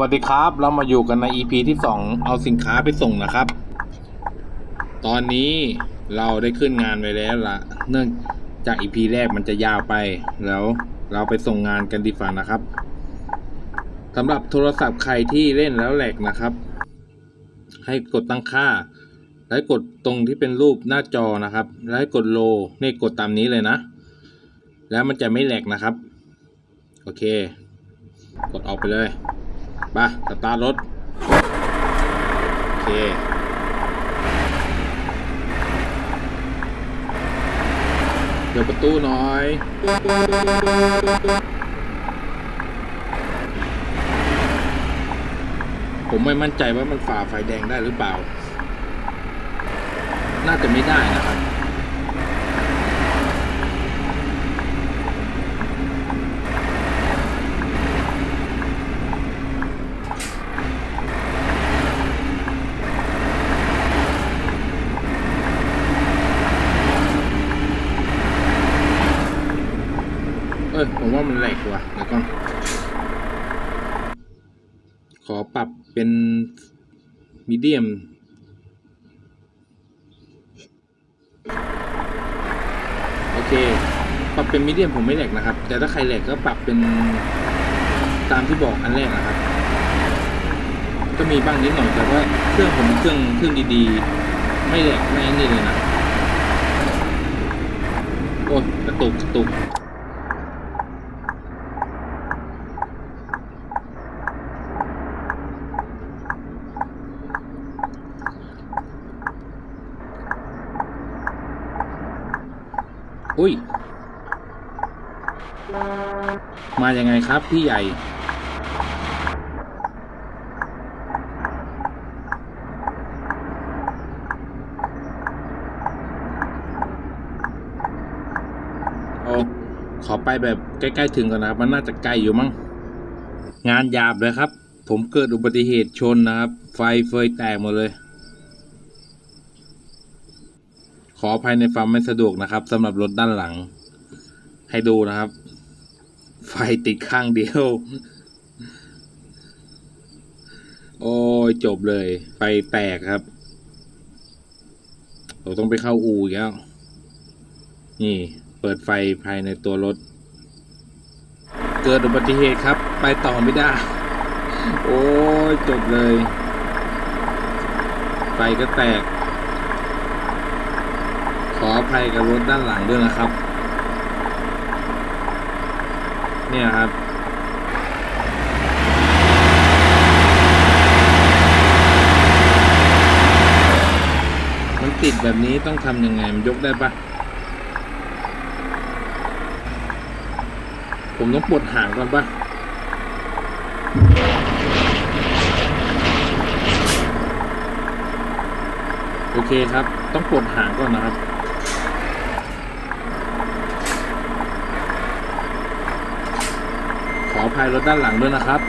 วัสดีครับ เรามาอยู่กันใน EP ที่สองเอาสินค้าไปส่งนะครับ ตอนนี้เราได้ขึ้นงานไปแล้วละเนื่องจาก EP แรกมันจะยาวไป แล้วเราไปส่งงานกันดีฝ่านะครับสำหรับโทรศัพท์ใครที่เล่นแล้วแหลกนะครับ ให้กดตั้งค่า แล้วกดตรงที่เป็นรูปหน้าจอนะครับ แล้วให้กดโลนี่กดตามนี้เลยนะ แล้วมันจะไม่แหลกนะครับ โอเค กดออกไปเลย ไปสตาร์ทรถ โอเคเปิดประตูหน่อยผมไม่มั่นใจว่ามันฝ่าไฟแดงได้หรือเปล่า น่าจะไม่ได้นะครับ เออผมว่ามันแหลกว่ะเดี๋ยวก่อนขอปรับเป็นมีเดียมโอเค ปรับเป็นมีเดียมผมไม่แหลกนะครับ แต่ถ้าใครแหลกก็ปรับเป็นตามที่บอกอันแรกนะครับ ก็มีบ้างนิดหน่อยแต่ว่าเครื่องผมเป็นเครื่องเครื่องดีๆ ไม่แหลกไม่นี่เลยนะโอ้ยกระตุกกระตุก อุ้ย มายังไง ครับ พี่ใหญ่ โอ้ขอไปแบบใกล้ๆถึงก่อนนะครับ มันน่าจะไกลอยู่มั้ง งานหยาบเลยครับ ผมเกิดอุบัติเหตุชนนะครับ ไฟเฟยแตกหมดเลยขออภัยในความไม่สะดวกนะครับสำหรับรถด้านหลัง ให้ดูนะครับ ไฟติดข้างเดียว โอ้ยจบเลย ไฟแตกครับ เราต้องไปเข้าอู่อีกแล้ว นี่ เปิดไฟภายในตัวรถ เกิดอุบัติเหตุครับ ไปต่อไม่ได้ โอ้ยจบเลย ไฟก็แตก ขออภัยกับรถด้านหลังด้วยนะครับ เนี่ยครับมันติดแบบนี้ต้องทำยังไงมันยกได้ปะผมต้องปลดหางก่อนปะโอเคครับ ต้องปลดหางก่อนนะครับ ออภัยรถด้านหลังด้วยนะครับ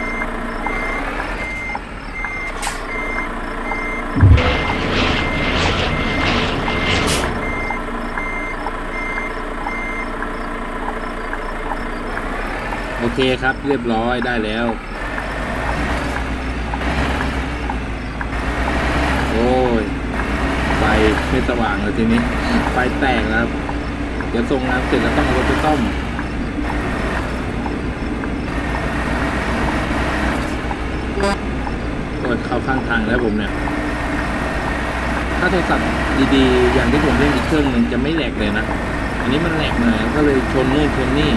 โอเคครับเรียบร้อยได้แล้ว โอ้ยไฟไม่สว่างเลยทีนี้ไฟแตกแล้วครับ เดี๋ยวส่งงานเสร็จแล้วต้องเอารถไปต้ม โดนเข้าข้างทางแล้วผมเนี่ย ถ้าโทรศัพท์ดีๆ อย่างที่ผมเล่นอีกเครื่องนึงจะไม่แหลกเลยนะ อันนี้มันแหลกหน่อยก็เลยชนนู่นชนนี่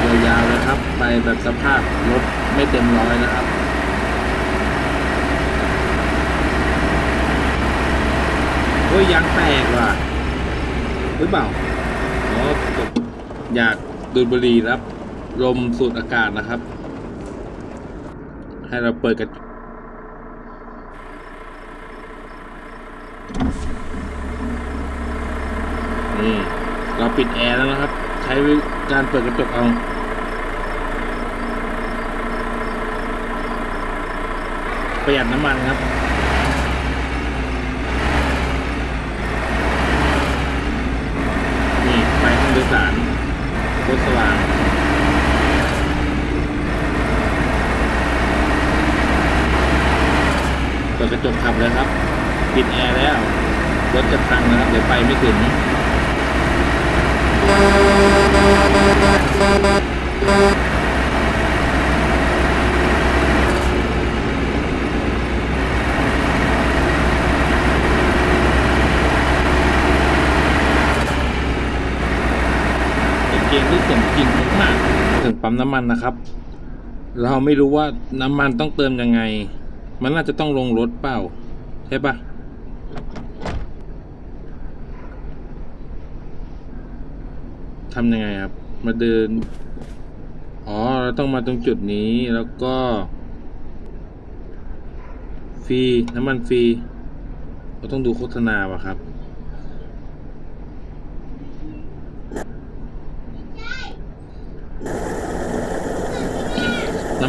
ไปยาวๆเลยครับ ไปแบบสภาพรถไม่เต็มร้อยนะครับ เฮ้ยยางแตกว่ะหรือเปล่าอ๋ออยากดูดบุหรี่รับ ลมสูดอากาศนะครับ ให้เราเปิดกระจกนี่เราปิดแอร์แล้วนะครับ ใช้การเปิดกระจกเอาประหยัดน้ำมันครับ สารโคตรสว่างเปิดกระจกขับเลยครับ ปิดแอร์แล้ว รถจะพังนะครับ เดี๋ยวไปไม่ถึง เป็นเกมที่สมจริงมากๆถึง ปั๊มน้ำมันนะครับ เราไม่รู้ว่าน้ำมันต้องเติมยังไง มันน่าจะต้องลงรถเปล่า ใช่ปะทำยังไงครับ มาเดิน อ๋อ เราต้องมาตรงจุดนี้แล้วก็ ฟรี น้ำมันฟรี เราต้องดูโฆษณาว่ะครับ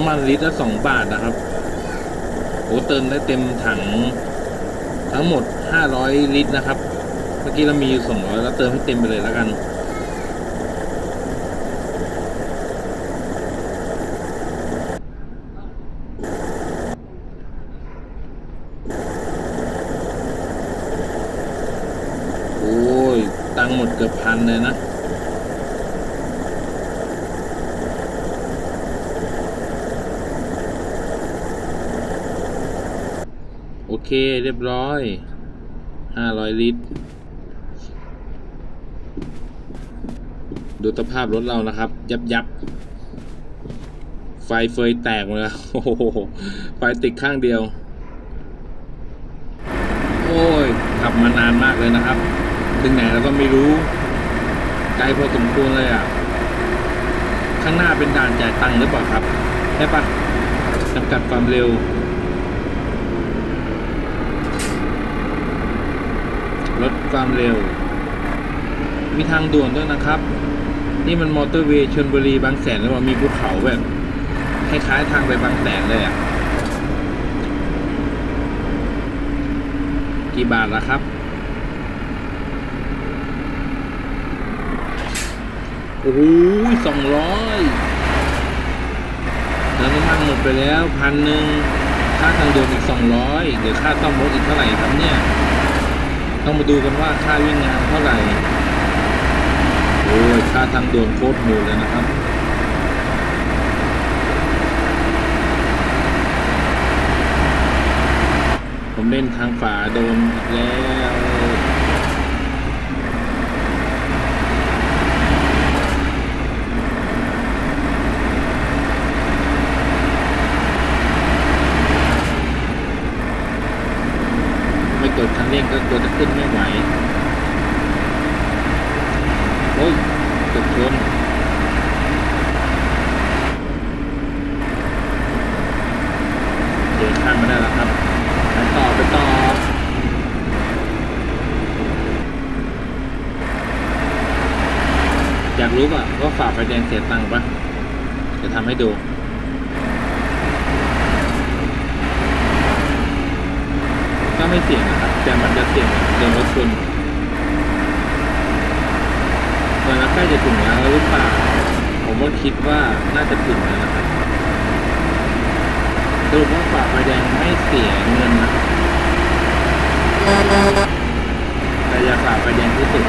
ำมันลิตรละสองบาทนะครับโอ้เติมได้เต็มถังทั้งหมดห้าร้อยลิตรนะครับ เมื่อกี้เรามีอยู่สองร้อยแล้วเติมให้เต็มไปเลยแล้วกันโอ้ยตังหมดเกือบพันเลยนะ โอเคเรียบร้อยห้าร้อยลิตร ดูสภาพรถเรานะครับ ยับยับไฟเฟยแตกหมดแล้วโอ้โหไฟติดข้างเดียว โอ้ยขับมานานมากเลยนะครับ ถึงไหนเราก็ไม่รู้ไกลพอสมควรเลยอะ ข้างหน้าเป็นด่านจ่ายตังค์หรือเปล่าครับ ใช่ปะจำกัดความเร็ว ลดความเร็ว มีทางด่วนด้วยนะครับ นี่มันมอเตอร์เวย์ชลบุรีบางแสนหรือว่ามีภูเขาแบบคล้ายๆทางไปบางแสนเลยอะ กี่บาทละครับ โอ้โหสองร้อยแล้วน้ำมันหมดไปแล้วพันหนึ่งค่าทางด่วนอีกสองร้อยเดี๋ยวค่าต้อมรถอีกเท่าไหร่ครับเนี่ย ต้องมาดูกันว่าค่าวิ่งงานเท่าไหร่โอ้ยค่าทางด่วนโคตรโหดเลยนะครับผมเล่นทางฝาโดนอีกแล้ว ไม่กดคันเร่งก็กดจะขึ้นไม่ไหว โอ้ยเกือบชนเดินข้ามมาได้แล้วครับไปต่อไปต่ออยากรู้ป่ะว่าฝ่าไฟแดงเสียตังค์ป่ะจะทำให้ดูก็ไม่เสี่ยงนะครับแต่มันจะเสี่ยงโดนรถชนตอนนั้นใกล้จะถึงแล้วหรือเปล่าผมก็คิดว่าน่าจะถึงแล้วนะครับ สรุปว่าฝ่าไฟแดงไม่เสียเงินนะแต่อย่าฝ่าไฟแดงที่สุด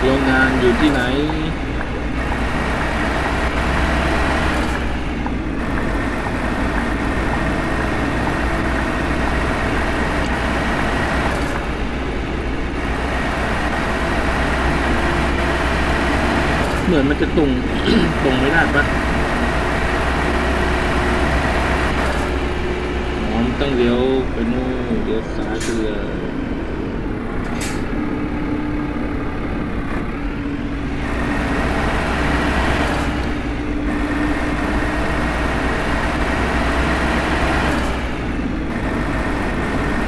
โรงงานอยู่ที่ไหน เห มือนมันจะตรง ตรงไม่ได้ปะอ๋อมันต้องเลี้ยวไปนู่นเลี้ยวซ้ายไปเลย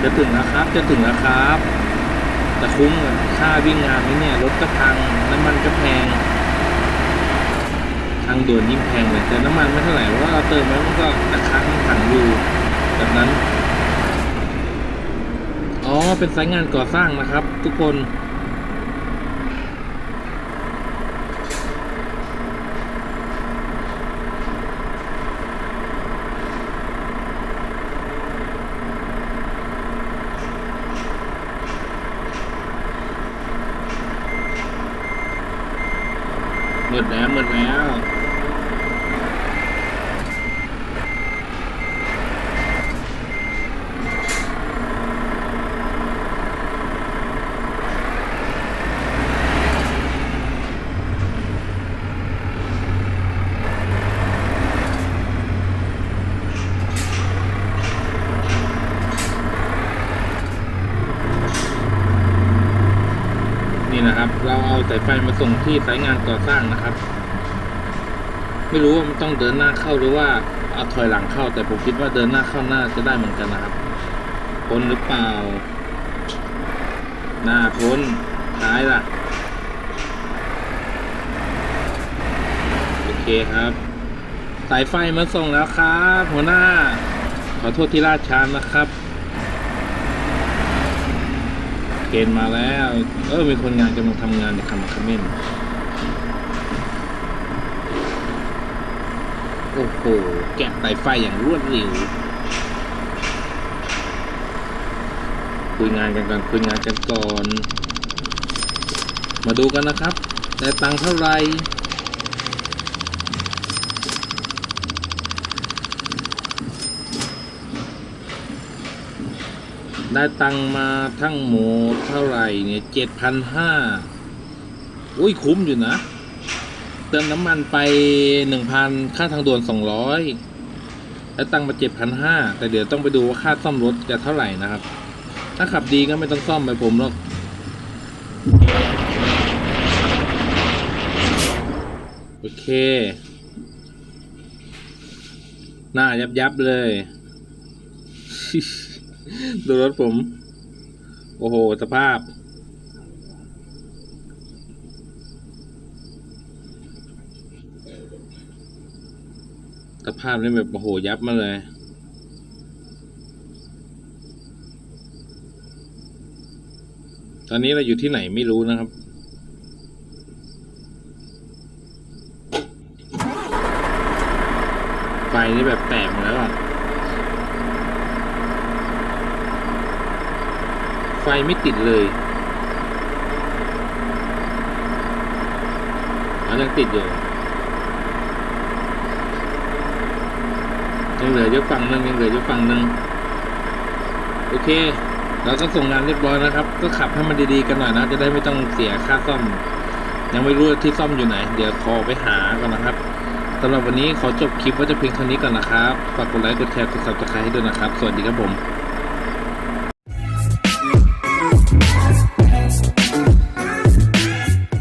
จะถึงแล้วครับ จะถึงแล้วครับ แต่คุ้มค่าวิ่งงานนี้เนี่ย รถก็พัง น้ำมันก็แพง ทางด่วนยิ่งแพงเลยแต่น้ำมันไม่เท่าไหร่เพราะว่าเราเติมแล้วมันก็ราคามันถังอยู่แบบนั้น อ๋อ เป็นสายงานก่อสร้างนะครับ ทุกคน หมดแล้วหมดแล้ว นะครับ เราเอาสายไฟมาส่งที่สายงานก่อสร้างนะครับ ไม่รู้ว่ามันต้องเดินหน้าเข้าหรือว่าเอาถอยหลังเข้า แต่ผมคิดว่าเดินหน้าเข้าหน้าจะได้เหมือนกันนะครับพ้นหรือเปล่า หน้าพ้นท้ายล่ะ โอเคครับ สายไฟมาส่งแล้วครับ หัวหน้า ขอโทษที่ลาดช้านะครับ เกณฑ์มาแล้ว เออมีคนงานกำลังทำงานในคำคอมเมนต์โอ้โห แกะไตไฟอย่างรวดเร็ว คุยงานกันก่อน คุยงานกันก่อน มาดูกันนะครับได้ตังค์เท่าไหร่ ได้ตังมาทั้งหมดเท่าไหร่เนี่ยเจ็ดพันห้าอุ้ยคุ้มอยู่นะ เติมน้ำมันไปหนึ่งพันค่าทางด่วนสองร้อยแล้วตังมาเจ็ดพันห้าแต่เดี๋ยวต้องไปดูว่าค่าซ่อมรถจะเท่าไหร่นะครับ ถ้าขับดีก็ไม่ต้องซ่อมไปผมหรอกโอเค หน้ายับยับเลย ดูรถผม โอ้โห สภาพ สภาพนี่แบบ โอ้โห ยับมาเลย ตอนนี้เราอยู่ที่ไหนไม่รู้นะครับไฟนี่แบบแตกหมดแล้วอะ ไฟไม่ติดเลยอ๋อยังติดอยู่ยังเหลืออยู่ฝั่งหนึ่งยังเหลืออยู่ฝั่งหนึ่งโอเค เราก็ส่งงานเรียบร้อยนะครับ ก็ขับให้มันดีๆกันหน่อยนะ จะได้ไม่ต้องเสียค่าซ่อม ยังไม่รู้ที่ซ่อมอยู่ไหน เดี๋ยวขอไปหาก่อนนะครับสำหรับวันนี้ขอจบคลิปว่าจะเพียงเท่านี้ก่อนนะครับ ฝากกดไลค์ กดแชร์ กดซับสไครต์ให้ด้วยนะครับ สวัสดีครับผม